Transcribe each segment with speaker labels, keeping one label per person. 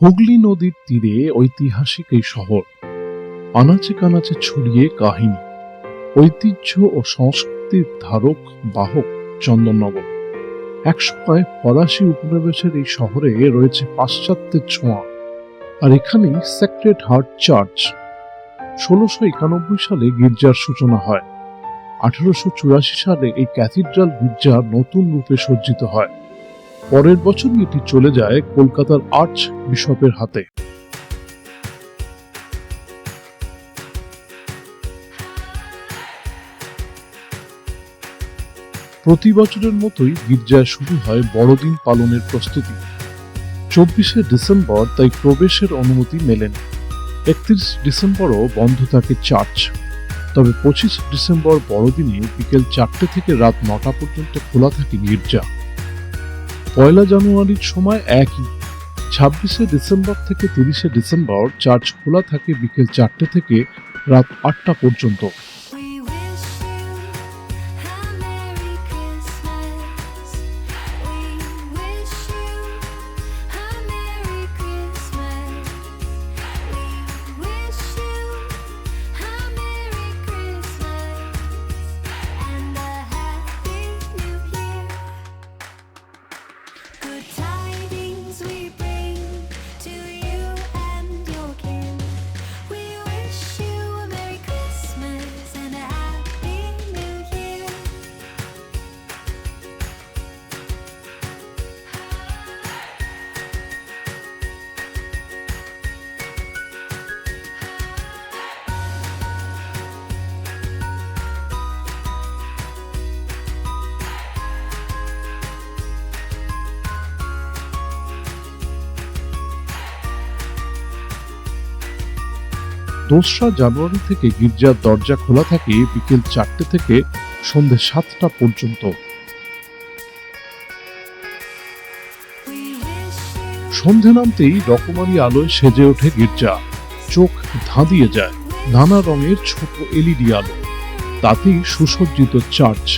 Speaker 1: হুগলি নদীর তীরে ঐতিহাসিক এই শহর, আনাচে কানাচে ছড়িয়ে কাহিনী, ঐতিহ্য ও সংস্কৃতির ধারক বাহক চন্দননগর। একসময় ফরাসি উপনিবেশের এই শহরে রয়েছে পাশ্চাত্যের ছোঁয়া, আর এখানেই সেক্রেট হার্ট চার্চ ষোলোশো একানব্বই সালে গির্জার সূচনা হয়। আঠারোশো চুরাশি সালে এই ক্যাথিড্রাল গির্জা নতুন রূপে সজ্জিত হয়। পরের বছরই এটি চলে যায় কলকাতার আর্চ বিশপের হাতে। প্রতি বছরের মতোই গির্জায় শুরু হয় বড়দিন পালনের প্রস্তুতি। চব্বিশে ডিসেম্বর তাই প্রবেশের অনুমতি মেলেন। একত্রিশ ডিসেম্বরও বন্ধ থাকে চার্চ। তবে পঁচিশ ডিসেম্বর বড়দিনে বিকেল চারটে থেকে রাত নটা পর্যন্ত খোলা থাকে গির্জা। পয়লা জানুয়ারির সময় একই। ছাব্বিশে ডিসেম্বর থেকে তিরিশে ডিসেম্বর চার্চ খোলা থাকে বিকেল চারটে থেকে রাত আটটা পর্যন্ত। দোসরা জানুয়ারি থেকে গির্জার দরজা খোলা থাকে বিকেল চারটে থেকে সন্ধে সাতটা পর্যন্ত। সন্ধে নামতেই রকমারি আলোয় সেজে ওঠে গির্জা। চোখ ধাঁধিয়ে যায়, নানা রঙের ছোট এলইডি আলো। তাতেই সুসজ্জিত চার্চ।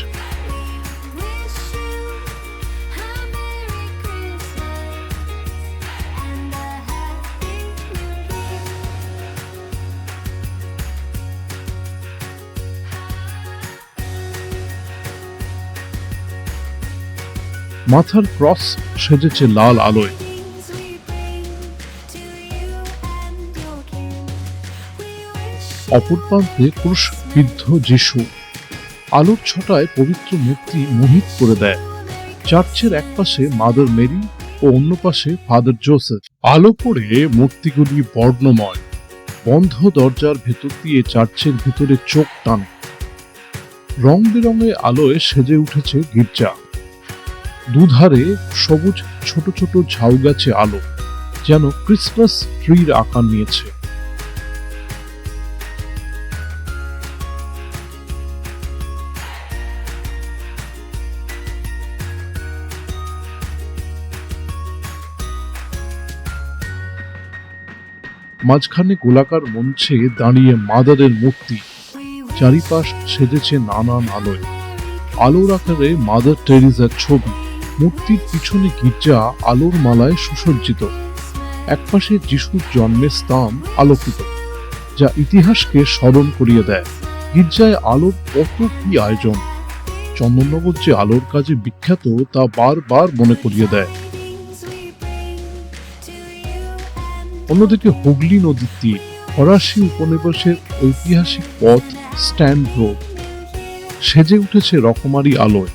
Speaker 1: মাথার ক্রস সেজেছে লাল আলোয়। অপর প্রান্তে ক্রুশবিদ্ধ যিশু। আলোর ছটায় পবিত্র মূর্তি মোহিত করে দেয়। চার্চের এক পাশে মাদার মেরি ও অন্য পাশে ফাদার জোসেফ। আলো পড়ে মূর্তিগুলি বর্ণময়। বন্ধ দরজার ভেতর দিয়ে চার্চের ভিতরে চোখ টানে। রং বেরঙে আলোয় সেজে উঠেছে গির্জা। দুধারে সবুজ ছোট ছোট ঝাউ গাছে আলো, যেন ক্রিসমাস ট্রির আকার নিয়েছে। মাঝখানে গোলাকার মঞ্চে দাঁড়িয়ে মাদারের মূর্তি, চারিপাশ সেজেছে নানান আলোয়। আলোর আকারে মাদার টেরিজার ছবি। মূর্তির পিছনে গির্জা আলোর মালায় সুসজ্জিত। একপাশে যিশুর জন্মের স্থান আলোকিত, যা ইতিহাসকে স্মরণ করিয়ে দেয়। গির্জায় আলোর কত কি আয়োজন? চন্দননগর যে আলোর কাজে বিখ্যাত, তা বারবার মনে করিয়ে দেয়। অন্যদিকে হুগলি নদীর তীর, ফরাসি উপনিবেশের ঐতিহাসিক পথ স্ট্যান্ড রোড। সেজে উঠেছে রকমারি আলোয়।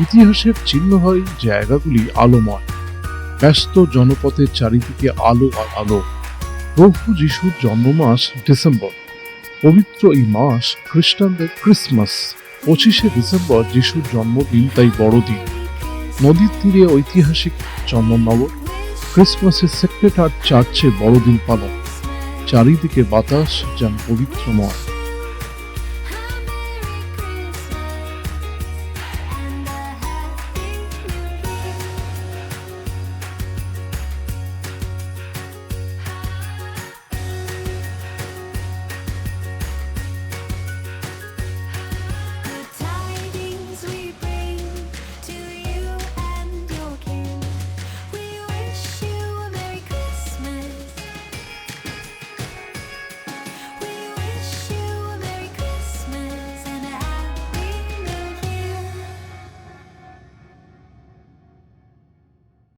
Speaker 1: ইতিহাসের চিহ্ন হয় জায়গাগুলি আলোময়। ব্যস্ত জনপথের চারিদিকে আলো আর আলো। প্রভু যিশুর জন্মমাস ডিসেম্বর। পবিত্র এই মাস খ্রিস্টানদের ক্রিসমাস। পঁচিশে ডিসেম্বর যিশুর জন্মদিন, তাই বড়দিন। নদীর তীরে ঐতিহাসিক চন্দননগর। ক্রিসমাসের সেক্রেটার চার্চে বড়দিন পালন। চারিদিকে বাতাস যেন পবিত্রময়।